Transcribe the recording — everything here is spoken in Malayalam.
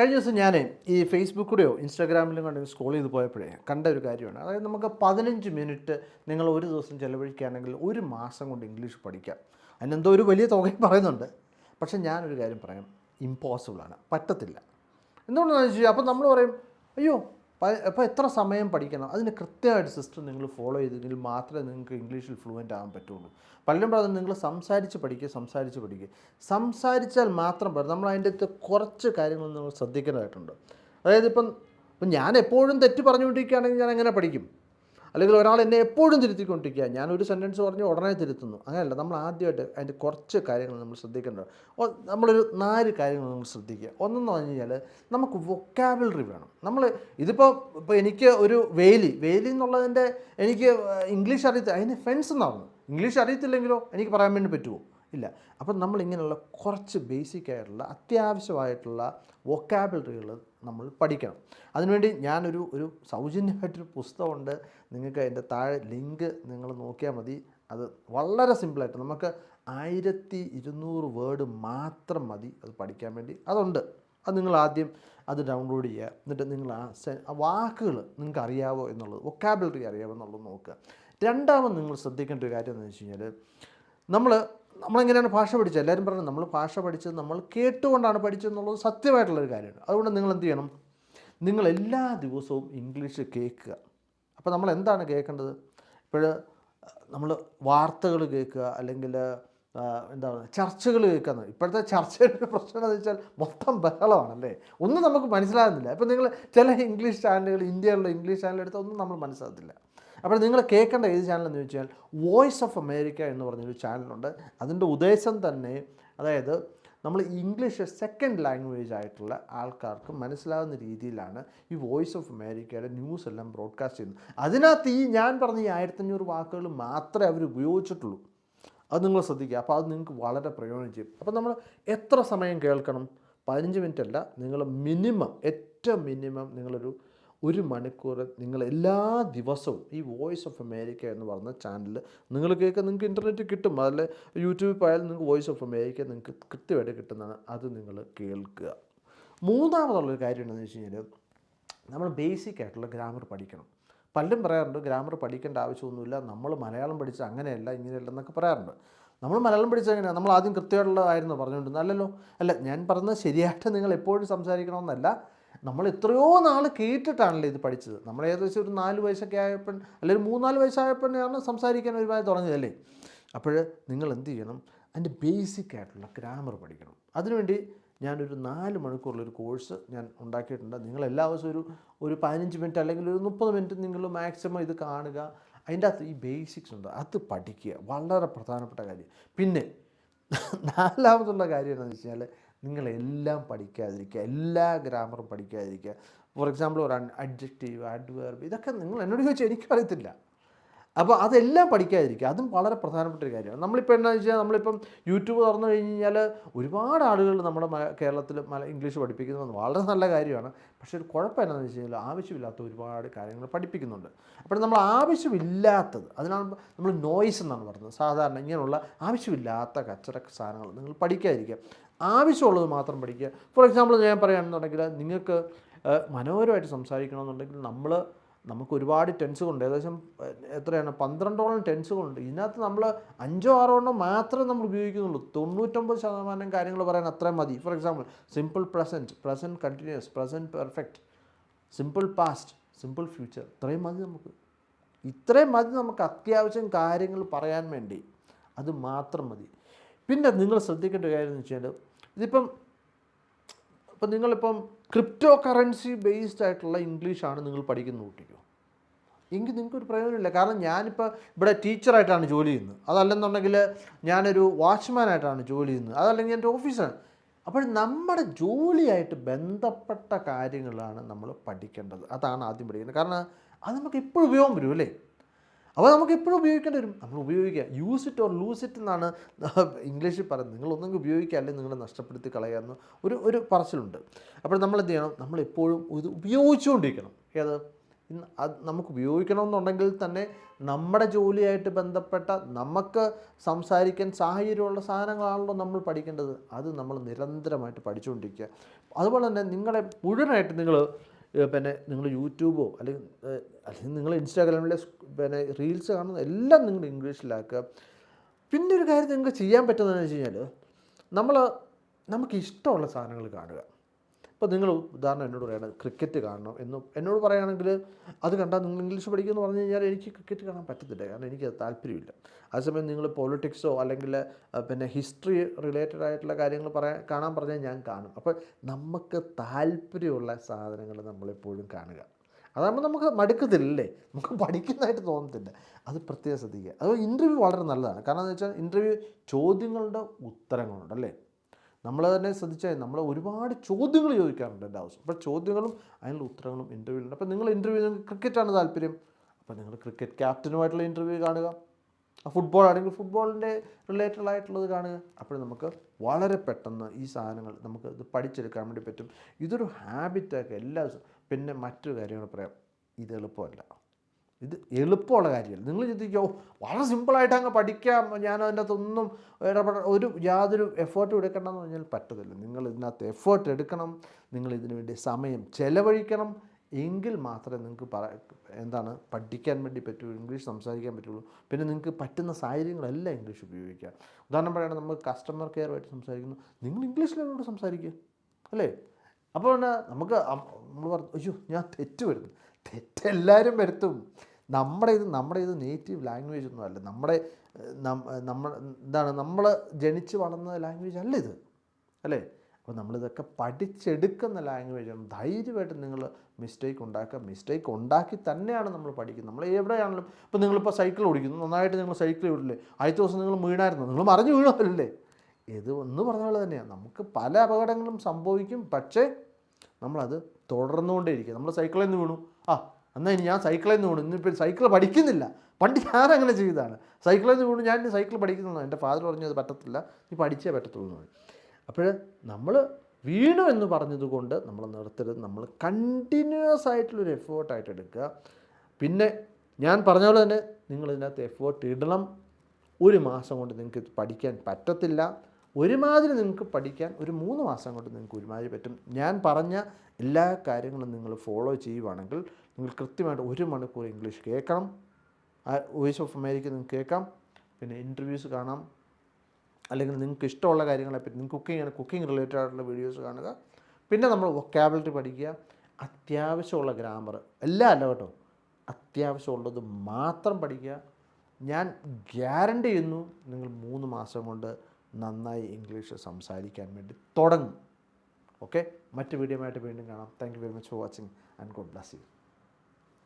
കഴിഞ്ഞ ദിവസം ഞാൻ ഈ ഫേസ്ബുക്കിലൂടെയോ ഇൻസ്റ്റാഗ്രാമിലും കണ്ട് സ്ക്രോൾ ചെയ്ത് പോയപ്പോഴേ കണ്ട ഒരു കാര്യമാണ്. അതായത് നമുക്ക് പതിനഞ്ച് മിനിറ്റ് നിങ്ങൾ ഒരു ദിവസം ചിലവഴിക്കുകയാണെങ്കിൽ ഒരു മാസം കൊണ്ട് ഇംഗ്ലീഷ് പഠിക്കാം. അതിനെന്തോ ഒരു വലിയ തുകയും പറയുന്നുണ്ട്. പക്ഷേ ഞാനൊരു കാര്യം പറയാം. ഇമ്പോസിബിളാണ് പറ്റത്തില്ല. എന്തുകൊണ്ടാണെന്ന് വെച്ചാൽ അപ്പം നമ്മൾ പറയും അയ്യോ അപ്പോൾ എത്ര സമയം പഠിക്കണം? അതിന് കൃത്യമായിട്ട് സിസ്റ്റം നിങ്ങൾ ഫോളോ ചെയ്തെങ്കിൽ മാത്രമേ നിങ്ങൾക്ക് ഇംഗ്ലീഷിൽ ഫ്ലുവന്റ് ആകാൻ പറ്റുള്ളൂ. പലരും പറയുന്നത് നിങ്ങൾ സംസാരിച്ച് പഠിക്കുക സംസാരിച്ച് പഠിക്കുക സംസാരിച്ചാൽ മാത്രം പറയും നമ്മൾ അതിന്റെ അകത്ത് കുറച്ച് കാര്യങ്ങൾ നിങ്ങൾ ശ്രദ്ധിക്കേണ്ടതായിട്ടുണ്ട്. അതായത് ഇപ്പം ഞാൻ എപ്പോഴും തെറ്റ് പറഞ്ഞുകൊണ്ടിരിക്കുകയാണെങ്കിൽ ഞാൻ എങ്ങനെ പഠിക്കും? അല്ലെങ്കിൽ ഒരാൾ എന്നെ എപ്പോഴും തിരുത്തിക്കൊണ്ടിരിക്കുക. ഞാൻ ഒരു സെന്റൻസ് പറഞ്ഞ് ഉടനെ തിരുത്തുന്നു. അങ്ങനെയല്ല നമ്മൾ ആദ്യമായിട്ട് അതിന്റെ കുറച്ച് കാര്യങ്ങൾ നമ്മൾ ശ്രദ്ധിക്കേണ്ടത്. ഒ- നമ്മളൊരു നാല് കാര്യങ്ങൾ നമ്മൾ ശ്രദ്ധിക്കുക. ഒന്നെന്ന് പറഞ്ഞു കഴിഞ്ഞാൽ നമുക്ക് വൊക്കാബിലറി വേണം. നമ്മൾ ഇതിപ്പോൾ ഇപ്പോൾ എനിക്ക് ഒരു വേലി വേലി എന്നുള്ളതിന്റെ എനിക്ക് ഇംഗ്ലീഷ് അറിയത്തില്ല. അതിന് ഫെൻസ് എന്നാണ് ഇംഗ്ലീഷ് അറിയത്തില്ലെങ്കിലോ? എനിക്ക് പറയാൻ വേണ്ടി പറ്റുമോ ഇല്ല. അപ്പം നമ്മളിങ്ങനെയുള്ള കുറച്ച് ബേസിക് ആയിട്ടുള്ള അത്യാവശ്യമായിട്ടുള്ള വൊക്കാബിലറികൾ നമ്മൾ പഠിക്കണം. അതിനുവേണ്ടി ഞാനൊരു ഒരു സൗജന്യമായിട്ടൊരു പുസ്തകമുണ്ട്. നിങ്ങൾക്ക് അതിന്റെ താഴെ ലിങ്ക് നിങ്ങൾ നോക്കിയാൽ മതി. അത് വളരെ സിമ്പിളായിട്ട് നമുക്ക് ആയിരത്തി ഇരുന്നൂറ് വേർഡ് മാത്രം മതി അത് പഠിക്കാൻ വേണ്ടി. അതുണ്ട്. അത് നിങ്ങൾ ആദ്യം അത് ഡൗൺലോഡ് ചെയ്യുക. എന്നിട്ട് നിങ്ങൾ ആ വാക്കുകൾ നിങ്ങൾക്ക് അറിയാവോ എന്നുള്ളത് വൊക്കാബിലറി അറിയാവോ എന്നുള്ളത് നോക്കുക. രണ്ടാമത് നിങ്ങൾ ശ്രദ്ധിക്കേണ്ട ഒരു കാര്യം എന്ന് വെച്ച് കഴിഞ്ഞാൽ നമ്മൾ നമ്മളെങ്ങനെയാണ് ഭാഷ പഠിച്ചത്? എല്ലാവരും പറഞ്ഞു നമ്മൾ ഭാഷ പഠിച്ചത് നമ്മൾ കേട്ടുകൊണ്ടാണ് പഠിച്ചതെന്നുള്ളത് സത്യമായിട്ടുള്ളൊരു കാര്യമാണ്. അതുകൊണ്ട് നിങ്ങൾ എന്ത് ചെയ്യണം? നിങ്ങൾ എല്ലാ ദിവസവും ഇംഗ്ലീഷ് കേൾക്കുക. അപ്പോൾ നമ്മൾ എന്താണ് കേൾക്കേണ്ടത്? ഇപ്പോൾ നമ്മൾ വാർത്തകൾ കേൾക്കുക അല്ലെങ്കിൽ എന്താ എന്താണ് ചർച്ചകൾ കേൾക്കുന്നത് ഇപ്പോഴത്തെ ചർച്ചയുടെ പ്രശ്നം എന്ന് വെച്ചാൽ മൊത്തം ബഹളമാണല്ലേ? ഒന്നും നമുക്ക് മനസ്സിലാകുന്നില്ല. ഇപ്പം നിങ്ങൾ ചില ഇംഗ്ലീഷ് ചാനലുകൾ ഇന്ത്യയിലുള്ള ഇംഗ്ലീഷ് ചാനൽ എടുത്താൽ ഒന്നും നമ്മൾ മനസ്സിലാകത്തില്ല. അപ്പോൾ നിങ്ങൾ കേൾക്കേണ്ട ഏത് എന്ന് ചോദിച്ചാൽ വോയിസ് ഓഫ് അമേരിക്ക എന്ന് പറഞ്ഞൊരു ചാനലുണ്ട്. അതിന്റെ ഉദ്ദേശം തന്നെ അതായത് നമ്മൾ ഇംഗ്ലീഷ് സെക്കൻഡ് ലാംഗ്വേജ് ആയിട്ടുള്ള ആൾക്കാർക്ക് മനസ്സിലാകുന്ന രീതിയിലാണ് ഈ വോയിസ് ഓഫ് അമേരിക്കയുടെ ന്യൂസ് എല്ലാം ബ്രോഡ്കാസ്റ്റ് ചെയ്യുന്നത്. അതിനകത്ത് ഈ ഞാൻ പറഞ്ഞ ഈ ആയിരത്തഞ്ഞൂറ് വാക്കുകൾ മാത്രമേ അവർ ഉപയോഗിച്ചിട്ടുള്ളൂ. അത് നിങ്ങൾ ശ്രദ്ധിക്കുക. അപ്പോൾ അത് നിങ്ങൾക്ക് വളരെ പ്രയോജനം ചെയ്യും. അപ്പോൾ നമ്മൾ എത്ര സമയം കേൾക്കണം? പതിനഞ്ച് മിനിറ്റ് അല്ല. നിങ്ങൾ മിനിമം ഏറ്റവും മിനിമം നിങ്ങളൊരു ഒരു മണിക്കൂർ നിങ്ങൾ എല്ലാ ദിവസവും ഈ വോയിസ് ഓഫ് അമേരിക്ക എന്ന് പറഞ്ഞ ചാനൽ നിങ്ങൾ കേൾക്കുക നിങ്ങൾക്ക് ഇന്റർനെറ്റ് കിട്ടും. അതിൽ യൂട്യൂബിൽ പോയാൽ നിങ്ങൾക്ക് വോയിസ് ഓഫ് അമേരിക്ക നിങ്ങൾക്ക് കൃത്യമായിട്ട് കിട്ടുന്നതാണ്. അത് നിങ്ങൾ കേൾക്കുക. മൂന്നാമതുള്ളൊരു കാര്യം എന്താണെന്ന് വെച്ച് കഴിഞ്ഞാൽ നമ്മൾ ബേസിക് ആയിട്ടുള്ള ഗ്രാമർ പഠിക്കണം. പലരും പറയാറുണ്ട് ഗ്രാമർ പഠിക്കേണ്ട ആവശ്യമൊന്നുമില്ല. നമ്മൾ മലയാളം പഠിച്ച അങ്ങനെയല്ല ഇങ്ങനെയല്ല എന്നൊക്കെ പറയാറുണ്ട്. നമ്മൾ മലയാളം പഠിച്ച എങ്ങനെയാണ് നമ്മൾ ആദ്യം കൃത്യമായിട്ടുള്ളതായിരുന്നു പറഞ്ഞുകൊണ്ടിരുന്നത്. അല്ലല്ലോ. അല്ല ഞാൻ പറഞ്ഞത് ശരിയായിട്ട് നിങ്ങൾ എപ്പോഴും സംസാരിക്കണമെന്നല്ല. നമ്മൾ എത്രയോ നാൾ കേട്ടിട്ടാണല്ലോ ഇത് പഠിച്ചത്. നമ്മൾ ഏകദേശം ഒരു നാല് വയസ്സൊക്കെ ആയപ്പോൾ അല്ലെങ്കിൽ മൂന്നാൽ വയസ്സായപ്പോഴാണ് സംസാരിക്കാൻ ഒരുപാട് തുടങ്ങിയതല്ലേ അപ്പോൾ നിങ്ങൾ എന്ത് ചെയ്യണം? അതിന്റെ ബേസിക് ആയിട്ടുള്ള ഗ്രാമർ പഠിക്കണം. അതിനുവേണ്ടി ഞാനൊരു നാല് മണിക്കൂറുള്ളൊരു കോഴ്സ് ഞാൻ ഉണ്ടാക്കിയിട്ടുണ്ട്. നിങ്ങൾ എല്ലാ ദിവസവും ഒരു ഒരു പതിനഞ്ച് മിനിറ്റ് അല്ലെങ്കിൽ ഒരു മുപ്പത് മിനിറ്റ് നിങ്ങൾ മാക്സിമം ഇത് കാണുക. അതിന്റെ അകത്ത് ഈ ബേസിക്സ് ഉണ്ട്. അത് പഠിക്കുക. വളരെ പ്രധാനപ്പെട്ട കാര്യം. പിന്നെ നാലാമതുള്ള കാര്യം എന്താണെന്ന് വെച്ച് കഴിഞ്ഞാൽ നിങ്ങളെല്ലാം പഠിക്കാതിരിക്കുക എല്ലാ ഗ്രാമറും പഠിക്കാതിരിക്കുക. ഫോർ എക്സാമ്പിൾ ഒരു അഡ്ജക്റ്റീവ് അഡ്വേർബ് ഇതൊക്കെ നിങ്ങൾ എന്നോട് ചോദിച്ചാൽ എനിക്കറിയത്തില്ല. അപ്പോൾ അതെല്ലാം പഠിക്കാതിരിക്കുക. അതും വളരെ പ്രധാനപ്പെട്ട ഒരു കാര്യമാണ്. നമ്മളിപ്പോൾ എന്താണെന്ന് വെച്ചാൽ നമ്മളിപ്പം യൂട്യൂബ് തുറന്നു കഴിഞ്ഞ് കഴിഞ്ഞാൽ ഒരുപാട് ആളുകൾ നമ്മുടെ കേരളത്തിൽ മല ഇംഗ്ലീഷ് പഠിപ്പിക്കുന്നത് വളരെ നല്ല കാര്യമാണ്. പക്ഷേ ഒരു കുഴപ്പം എന്താണെന്ന് വെച്ച് കഴിഞ്ഞാൽ ആവശ്യമില്ലാത്ത ഒരുപാട് കാര്യങ്ങൾ പഠിപ്പിക്കുന്നുണ്ട്. അപ്പോൾ നമ്മൾ ആവശ്യമില്ലാത്തത് അതിനാണ് നമ്മൾ നോയ്സ് എന്നാണ് പറയുന്നത്. സാധാരണ ഇങ്ങനെയുള്ള ആവശ്യമില്ലാത്ത കച്ചറ സാധനങ്ങൾ നിങ്ങൾ പഠിക്കാതിരിക്കുക. ആവശ്യമുള്ളത് മാത്രം പഠിക്കുക. ഫോർ എക്സാമ്പിൾ ഞാൻ പറയുകയാണെന്നുണ്ടെങ്കിൽ നിങ്ങൾക്ക് മനോഹരമായിട്ട് സംസാരിക്കണമെന്നുണ്ടെങ്കിൽ നമ്മൾ നമുക്ക് ഒരുപാട് ടെൻസുകളുണ്ട് ഏകദേശം എത്രയാണ്? പന്ത്രണ്ടോളം ടെൻസുകളുണ്ട് ഇതിനകത്ത് നമ്മൾ അഞ്ചോ ആറോ എണ്ണം മാത്രമേ നമ്മൾ ഉപയോഗിക്കുന്നുള്ളൂ. തൊണ്ണൂറ്റൊമ്പത് ശതമാനം കാര്യങ്ങൾ പറയാൻ അത്രയും മതി. For example simple present present continuous present perfect simple past simple future ഇത്രയും മതി നമുക്ക്. ഇത്രയും മതി നമുക്ക് അത്യാവശ്യം കാര്യങ്ങൾ പറയാൻ വേണ്ടി. അത് മാത്രം മതി. പിന്നെ നിങ്ങൾ ശ്രദ്ധിക്കേണ്ട കാര്യം എന്ന് വെച്ചാൽ ഇതിപ്പം ഇപ്പം നിങ്ങളിപ്പം ക്രിപ്റ്റോ കറൻസി ബേസ്ഡ് ആയിട്ടുള്ള ഇംഗ്ലീഷാണ് നിങ്ങൾ പഠിക്കുന്ന കുട്ടിക്കോ. എങ്കിൽ നിങ്ങൾക്കൊരു പ്രയോജനമില്ല. കാരണം ഞാനിപ്പോൾ ഇവിടെ ടീച്ചറായിട്ടാണ് ജോലി ചെയ്യുന്നത്. അതല്ലെന്നുണ്ടെങ്കിൽ ഞാനൊരു വാച്ച്മാനായിട്ടാണ് ജോലി ചെയ്യുന്നത്. അതല്ലെങ്കിൽ എന്റെ ഓഫീസാണ് അപ്പോൾ നമ്മുടെ ജോലിയായിട്ട് ബന്ധപ്പെട്ട കാര്യങ്ങളാണ് നമ്മൾ പഠിക്കേണ്ടത്. അതാണ് ആദ്യം പഠിക്കേണ്ടത്. കാരണം അത് നമുക്ക് എപ്പോഴും ഉപയോഗം വരും അല്ലേ? അപ്പോൾ നമുക്ക് എപ്പോഴും ഉപയോഗിക്കേണ്ടി വരും. നമ്മൾ ഉപയോഗിക്കുക. Use it or lose it എന്നാണ് ഇംഗ്ലീഷിൽ പറയുന്നത്. നിങ്ങൾ ഒന്നെങ്കിൽ ഉപയോഗിക്കുക അല്ലെങ്കിൽ നിങ്ങളെ നഷ്ടപ്പെടുത്തി കളയാമെന്ന് ഒരു ഒരു പറച്ചിലുണ്ട്. അപ്പോൾ നമ്മൾ എന്ത് ചെയ്യണം? നമ്മൾ എപ്പോഴും ഇത് ഉപയോഗിച്ചുകൊണ്ടിരിക്കണം. ഏത്? അത് നമുക്ക് ഉപയോഗിക്കണമെന്നുണ്ടെങ്കിൽ തന്നെ നമ്മുടെ ജോലിയായിട്ട് ബന്ധപ്പെട്ട നമുക്ക് സംസാരിക്കാൻ സാഹചര്യമുള്ള സാധനങ്ങളാണല്ലോ നമ്മൾ പഠിക്കേണ്ടത്. അത് നമ്മൾ നിരന്തരമായിട്ട് പഠിച്ചുകൊണ്ടിരിക്കുക. അതുപോലെ തന്നെ നിങ്ങളെ മുഴുവനായിട്ട് നിങ്ങൾ പിന്നെ നിങ്ങൾ യൂട്യൂബോ അല്ലെങ്കിൽ അല്ലെങ്കിൽ നിങ്ങൾ ഇൻസ്റ്റാഗ്രാമിലെ പിന്നെ റീൽസ് കാണുന്ന എല്ലാം നിങ്ങൾ ഇംഗ്ലീഷിലാക്കുക. പിന്നെ ഒരു കാര്യം നിങ്ങൾക്ക് ചെയ്യാൻ പറ്റുന്നതെന്ന് വെച്ച് കഴിഞ്ഞാൽ നമ്മൾ നമുക്ക് ഇഷ്ടമുള്ള സാധനങ്ങൾ കാണുക. ഇപ്പോൾ നിങ്ങൾ ഉദാഹരണം എന്നോട് പറയണത് ക്രിക്കറ്റ് കാണണം എന്ന് എന്നോട് പറയുകയാണെങ്കിൽ അത് കണ്ടാൽ നിങ്ങൾ ഇംഗ്ലീഷ് പഠിക്കുമെന്ന് പറഞ്ഞു കഴിഞ്ഞാൽ എനിക്ക് ക്രിക്കറ്റ് കാണാൻ പറ്റത്തില്ല കാരണം എനിക്ക് താല്പര്യമില്ല. അതേസമയം നിങ്ങൾ പൊളിറ്റിക്സോ അല്ലെങ്കിൽ പിന്നെ ഹിസ്റ്ററി റിലേറ്റഡ് ആയിട്ടുള്ള കാര്യങ്ങൾ പറയാൻ കാണാൻ പറഞ്ഞാൽ ഞാൻ കാണും. അപ്പോൾ നമുക്ക് താല്പര്യമുള്ള സാധനങ്ങൾ നമ്മളെപ്പോഴും കാണുക. അതാകുമ്പോൾ നമുക്ക് മടുക്കത്തില്ലല്ലേ? നമുക്ക് പഠിക്കുന്നതായിട്ട് തോന്നത്തില്ല. അത് പ്രത്യേകം ശ്രദ്ധിക്കുക. അത് ഇന്റർവ്യൂ വളരെ നല്ലതാണ്. കാരണം എന്ന് വെച്ചാൽ ഇന്റർവ്യൂ ചോദ്യങ്ങളുടെ ഉത്തരങ്ങളുണ്ട് അല്ലേ? നമ്മൾ തന്നെ ശ്രദ്ധിച്ചാൽ നമ്മൾ ഒരുപാട് ചോദ്യങ്ങൾ ചോദിക്കാറുണ്ട് എന്റെ ആവശ്യം. അപ്പോൾ ചോദ്യങ്ങളും അതിനുള്ള ഉത്തരങ്ങളും ഇന്റർവ്യൂ ഉണ്ട് അപ്പോൾ നിങ്ങൾ ഇന്റർവ്യൂ നിങ്ങൾക്ക് ക്രിക്കറ്റാണ് താല്പര്യം. അപ്പോൾ നിങ്ങൾ ക്രിക്കറ്റ് ക്യാപ്റ്റനുമായിട്ടുള്ള ഇന്റർവ്യൂ കാണുക. ഫുട്ബോൾ ആണെങ്കിൽ ഫുട്ബോളിന്റെ റിലേറ്റഡ് ആയിട്ടുള്ളത് കാണുക. അപ്പോൾ നമുക്ക് വളരെ പെട്ടെന്ന് ഈ സാധനങ്ങൾ നമുക്ക് ഇത് പഠിച്ചെടുക്കാൻ വേണ്ടി പറ്റും. ഇതൊരു ഹാബിറ്റാക്കുക എല്ലാ ദിവസവും പിന്നെ മറ്റൊരു കാര്യങ്ങൾ പറയാം. ഇത് എളുപ്പമല്ല. ഇത് എളുപ്പമുള്ള കാര്യമല്ല. നിങ്ങൾ ചിന്തിക്കോ വളരെ സിമ്പിളായിട്ട് അങ്ങ് പഠിക്കാം. ഞാൻ അതിന്റെ അകത്തൊന്നും ഇടപെട ഒരു യാതൊരു എഫേർട്ടും എടുക്കണമെന്ന് പറഞ്ഞാൽ പറ്റത്തില്ല. നിങ്ങൾ ഇതിനകത്ത് എഫേർട്ട് എടുക്കണം. നിങ്ങൾ ഇതിനു വേണ്ടി സമയം ചെലവഴിക്കണം. എങ്കിൽ മാത്രമേ നിങ്ങൾക്ക് പറ എന്താണ് പഠിക്കാൻ വേണ്ടി പറ്റുള്ളൂ ഇംഗ്ലീഷ് സംസാരിക്കാൻ പറ്റുള്ളൂ. പിന്നെ നിങ്ങൾക്ക് പറ്റുന്ന സാഹചര്യങ്ങളെല്ലാം ഇംഗ്ലീഷ് ഉപയോഗിക്കുക ഉദാഹരണം പറയുന്നത് നമ്മൾ കസ്റ്റമർ കെയറുമായിട്ട് സംസാരിക്കുന്നു. നിങ്ങൾ ഇംഗ്ലീഷിലോട് സംസാരിക്കുക അല്ലേ? അപ്പോൾ പിന്നെ നമുക്ക് നമ്മൾ പറഞ്ഞു അയ്യോ ഞാൻ തെറ്റ് വരുന്നു തെറ്റെല്ലാവരും വരുത്തും. നമ്മുടെ ഇത് നമ്മുടെ ഇത് നേറ്റീവ് ലാംഗ്വേജ് ഒന്നും അല്ല. നമ്മുടെ നമ്മൾ എന്താണ് നമ്മൾ ജനിച്ച് വളർന്ന ലാംഗ്വേജ് അല്ല ഇത്. അല്ലേ? അപ്പോൾ നമ്മളിതൊക്കെ പഠിച്ചെടുക്കുന്ന ലാംഗ്വേജാണ് ധൈര്യമായിട്ട് നിങ്ങൾ മിസ്റ്റേക്ക് ഉണ്ടാക്കുക. മിസ്റ്റേക്ക് ഉണ്ടാക്കി തന്നെയാണ് നമ്മൾ പഠിക്കുന്നത്. നമ്മൾ എവിടെയാണെങ്കിലും ഇപ്പോൾ നിങ്ങളിപ്പോൾ സൈക്കിൾ ഓടിക്കുന്നു. നന്നായിട്ട് നിങ്ങൾ സൈക്കിൾ ഓടില്ലേ? ആദ്യത്തെ ദിവസം നിങ്ങൾ വീണായിരുന്നു. നിങ്ങൾ മറിഞ്ഞു വീണല്ലേ ഇത് ഒന്ന് പറഞ്ഞ പോലെ തന്നെയാണ് നമുക്ക് പല അപകടങ്ങളും സംഭവിക്കും. പക്ഷേ നമ്മളത് തുടർന്നുകൊണ്ടേയിരിക്കുക. നമ്മൾ സൈക്കിളിൽ നിന്ന് വീണു. ആ എന്നാൽ ഇനി ഞാൻ സൈക്കിളിൽ നിന്ന് വീണു. ഇന്നിപ്പോൾ സൈക്കിൾ പഠിക്കുന്നില്ല. പണ്ട് ഞാൻ അങ്ങനെ ചെയ്തതാണ്. സൈക്കിളിൽ നിന്ന് വീണു ഞാൻ സൈക്കിൾ പഠിക്കുന്നതാണ് എന്റെ ഫാദർ പറഞ്ഞു അത് പറ്റത്തില്ല. നീ പഠിച്ചേ പറ്റത്തുള്ളൂ എന്ന് പറഞ്ഞു. അപ്പോൾ നമ്മൾ വീണു എന്ന് പറഞ്ഞതുകൊണ്ട് നമ്മൾ നിർത്തരുത്. നമ്മൾ കണ്ടിന്യൂസ് ആയിട്ടുള്ളൊരു എഫേർട്ടായിട്ട് എടുക്കുക. പിന്നെ ഞാൻ പറഞ്ഞ പോലെ തന്നെ നിങ്ങൾ ഇതിനകത്ത് എഫേർട്ട് ഇടണം. ഒരു മാസം കൊണ്ട് നിങ്ങൾക്ക് പഠിക്കാൻ പറ്റത്തില്ല. ഒരുമാതിരി നിങ്ങൾക്ക് പഠിക്കാൻ ഒരു മൂന്ന് മാസം കൊണ്ട് നിങ്ങൾക്ക് ഒരുമാതിരി പറ്റും. ഞാൻ പറഞ്ഞ എല്ലാ കാര്യങ്ങളും നിങ്ങൾ ഫോളോ ചെയ്യുവാണെങ്കിൽ നിങ്ങൾ കൃത്യമായിട്ട് ഒരു മണിക്കൂർ ഇംഗ്ലീഷ് കേൾക്കണം. വോയിസ് ഓഫ് അമേരിക്ക നിങ്ങൾക്ക് കേൾക്കാം. പിന്നെ ഇന്റർവ്യൂസ് കാണാം. അല്ലെങ്കിൽ നിങ്ങൾക്ക് ഇഷ്ടമുള്ള കാര്യങ്ങളെ കാര്യങ്ങളെപ്പറ്റി നിങ്ങൾക്ക് കുക്കിംഗ് കുക്കിംഗ് റിലേറ്റഡ് ആയിട്ടുള്ള വീഡിയോസ് കാണുക. പിന്നെ നമ്മൾ വൊക്കാബിലിറ്റി പഠിക്കുക. അത്യാവശ്യമുള്ള ഗ്രാമർ എല്ലാം അല്ല കേട്ടോ. അത്യാവശ്യമുള്ളത് മാത്രം പഠിക്കുക. ഞാൻ ഗ്യാരണ്ടി ചെയ്യുന്നു നിങ്ങൾ മൂന്ന് മാസം കൊണ്ട് നന്നായി ഇംഗ്ലീഷ് സംസാരിക്കാൻ വേണ്ടി തുടങ്ങും. ഓക്കെ മറ്റ് വീഡിയോ ആയിട്ട് വീണ്ടും കാണാം. Thank you very much for watching and God bless you